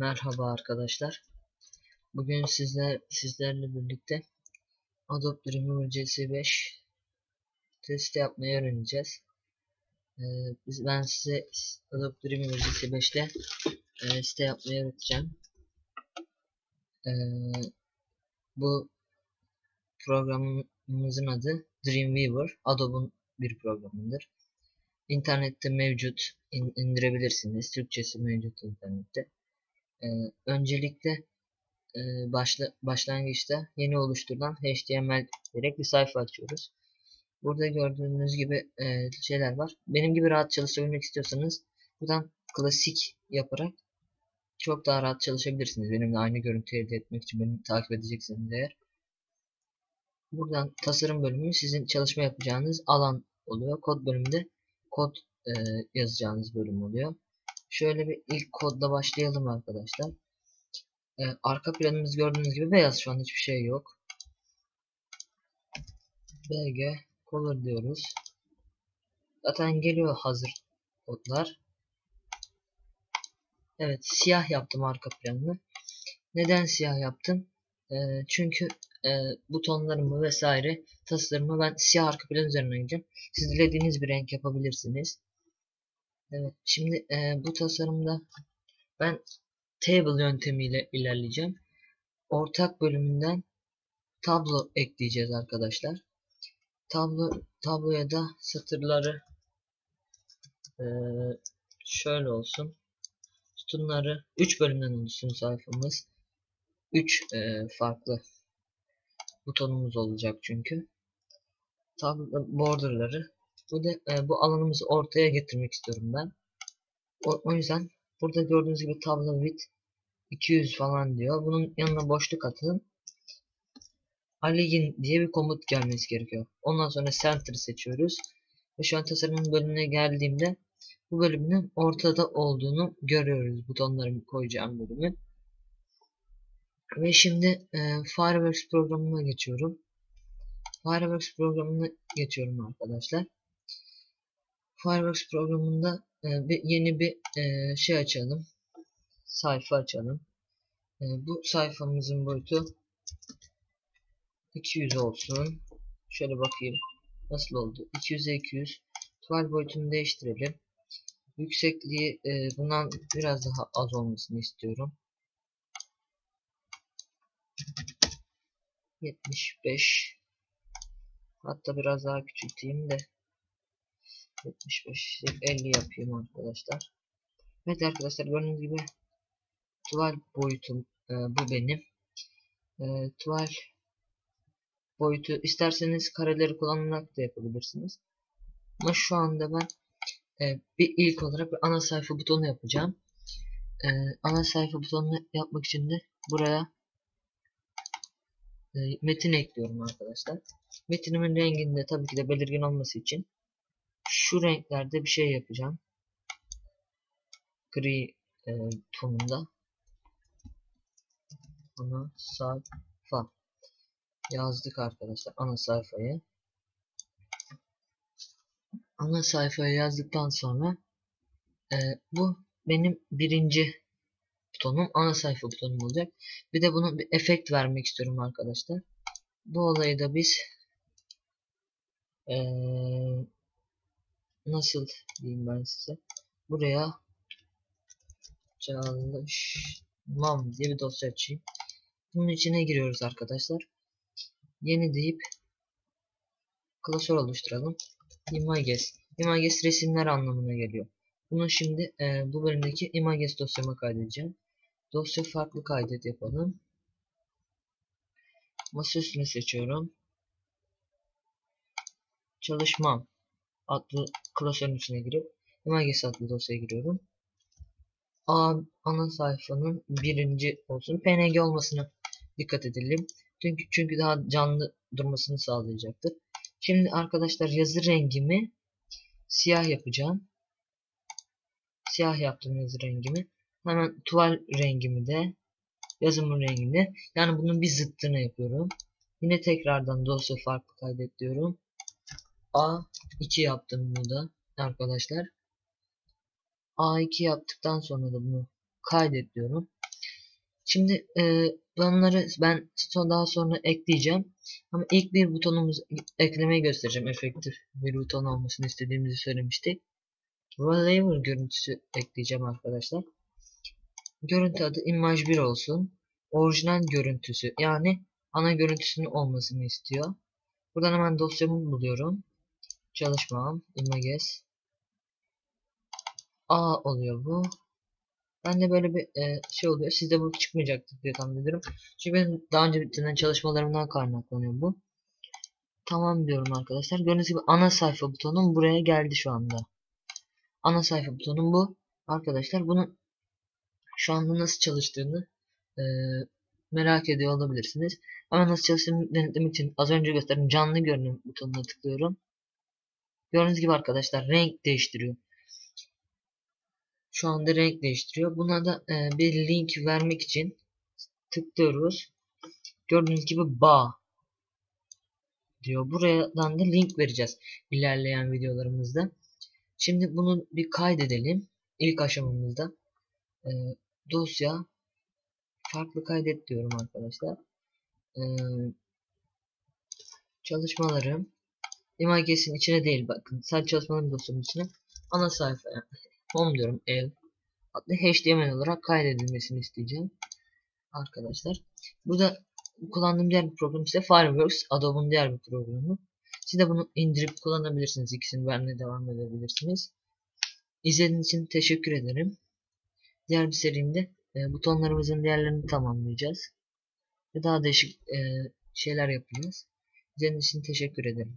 Merhaba arkadaşlar. Bugün sizler sizlerle birlikte Adobe Dreamweaver CS5 testi yapmayı öğreneceğiz. Ee, biz ben size Adobe Dreamweaver CS5'te e, site yapmayı öğreteceğim. Ee, bu programımızın adı Dreamweaver. Adobe'un bir programıdır. İnternette mevcut in, indirebilirsiniz. Türkçesi mevcut internette. Ee, öncelikle e, başla, başlangıçta yeni oluşturulan HTML direkt bir sayfa açıyoruz. Burada gördüğünüz gibi e, şeyler var. Benim gibi rahat çalışabilmek istiyorsanız buradan klasik yaparak çok daha rahat çalışabilirsiniz. Benimle aynı görüntü elde etmek için beni takip edeceksiniz eğer. Buradan tasarım bölümü sizin çalışma yapacağınız alan oluyor. Kod bölümünde kod e, yazacağınız bölüm oluyor. Şöyle bir ilk kodla başlayalım arkadaşlar. Ee, arka planımız gördüğünüz gibi beyaz şu an hiçbir şey yok. BG color diyoruz. Zaten geliyor hazır kodlar. Evet siyah yaptım arka planını. Neden siyah yaptım? Ee, çünkü e, butonlarımı vesaire tasarımı ben siyah arka plan üzerine gideceğim. Siz dilediğiniz bir renk yapabilirsiniz. Evet, şimdi e, bu tasarımda ben table yöntemiyle ilerleyeceğim. Ortak bölümünden tablo ekleyeceğiz arkadaşlar. Tablo tabloya da satırları e, şöyle olsun. Sütunları 3 bölümden oluşsun sayfamız. 3 e, farklı butonumuz olacak çünkü. Tablo borderları bu da e, bu alanımızı ortaya getirmek istiyorum ben. O, o yüzden burada gördüğünüz gibi tablo width 200 falan diyor. Bunun yanına boşluk atın. Align diye bir komut gelmesi gerekiyor. Ondan sonra center seçiyoruz. Ve şu an tasarımın bölümüne geldiğimde bu bölümün ortada olduğunu görüyoruz. Butonlarımı koyacağım bölümü. Ve şimdi e, Fireworks programına geçiyorum. Fireworks programına geçiyorum arkadaşlar. Fireworks programında e, bir, yeni bir e, şey açalım. Sayfa açalım. E, bu sayfamızın boyutu 200 olsun. Şöyle bakayım. Nasıl oldu? 200'e 200. Tuval boyutunu değiştirelim. Yüksekliği e, bundan biraz daha az olmasını istiyorum. 75 Hatta biraz daha küçülteyim de 75 50 yapayım arkadaşlar. Evet arkadaşlar gördüğünüz gibi tuval boyutum e, bu benim. E, tuval boyutu isterseniz kareleri kullanarak da yapabilirsiniz. Ama şu anda ben e, bir ilk olarak bir ana sayfa butonu yapacağım. E, ana sayfa butonunu yapmak için de buraya e, metin ekliyorum arkadaşlar. Metinimin renginde tabii ki de belirgin olması için şu renklerde bir şey yapacağım. Gri e, tonunda. Ana sayfa yazdık arkadaşlar ana sayfayı. Ana sayfayı yazdıktan sonra e, bu benim birinci butonum ana sayfa butonum olacak. Bir de bunu bir efekt vermek istiyorum arkadaşlar. Bu olayı da biz ee, nasıl diyeyim ben size buraya çalışmam diye bir dosya açayım. Bunun içine giriyoruz arkadaşlar. Yeni deyip klasör oluşturalım. Images. Images resimler anlamına geliyor. Bunu şimdi e, bu bölümdeki images dosyama kaydedeceğim. Dosya farklı kaydet yapalım. Masaüstünü seçiyorum. Çalışmam adlı klasörün içine girip images adlı dosyaya giriyorum. A, ana sayfanın birinci olsun. PNG olmasına dikkat edelim. Çünkü, çünkü daha canlı durmasını sağlayacaktır. Şimdi arkadaşlar yazı rengimi siyah yapacağım. Siyah yaptım yazı rengimi. Hemen tuval rengimi de yazımın rengini yani bunun bir zıttını yapıyorum. Yine tekrardan dosya farklı kaydet diyorum. A2 yaptım burada arkadaşlar. A2 yaptıktan sonra da bunu kaydet diyorum. Şimdi e, bunları ben daha sonra ekleyeceğim. Ama ilk bir butonumuzu eklemeyi göstereceğim. Efektif bir buton olmasını istediğimizi söylemiştik. Rollover görüntüsü ekleyeceğim arkadaşlar. Görüntü adı imaj 1 olsun. Orijinal görüntüsü yani ana görüntüsünün olmasını istiyor. Buradan hemen dosyamı buluyorum. Çalışmam. Images. A oluyor bu. Ben de böyle bir e, şey oluyor. Sizde bu çıkmayacaktır diye tahmin ediyorum. Çünkü benim daha önce bitirilen çalışmalarımdan kaynaklanıyor bu. Tamam diyorum arkadaşlar. Gördüğünüz gibi ana sayfa butonum buraya geldi şu anda. Ana sayfa butonum bu. Arkadaşlar bunun şu anda nasıl çalıştığını e, merak ediyor olabilirsiniz. Ama nasıl çalıştığını denetlemek için az önce gösterdiğim canlı görünüm butonuna tıklıyorum. Gördüğünüz gibi arkadaşlar renk değiştiriyor. Şu anda renk değiştiriyor. Buna da e, bir link vermek için tıklıyoruz. Gördüğünüz gibi bağ diyor. Buradan da link vereceğiz ilerleyen videolarımızda. Şimdi bunu bir kaydedelim. İlk aşamamızda e, dosya farklı kaydet diyorum arkadaşlar. E, çalışmalarım imagesinin içine değil bakın. Sadece çalışmalarım dosyamın içine. Ana sayfaya home diyorum ev adlı HTML olarak kaydedilmesini isteyeceğim. Arkadaşlar. Burada kullandığım diğer bir program ise Fireworks. Adobe'un diğer bir programı. Siz de bunu indirip kullanabilirsiniz. İkisini vermeye devam edebilirsiniz. İzlediğiniz için teşekkür ederim. Diğer bir serimde e, butonlarımızın diğerlerini tamamlayacağız. Ve daha değişik e, şeyler yapacağız. İzlediğiniz için teşekkür ederim.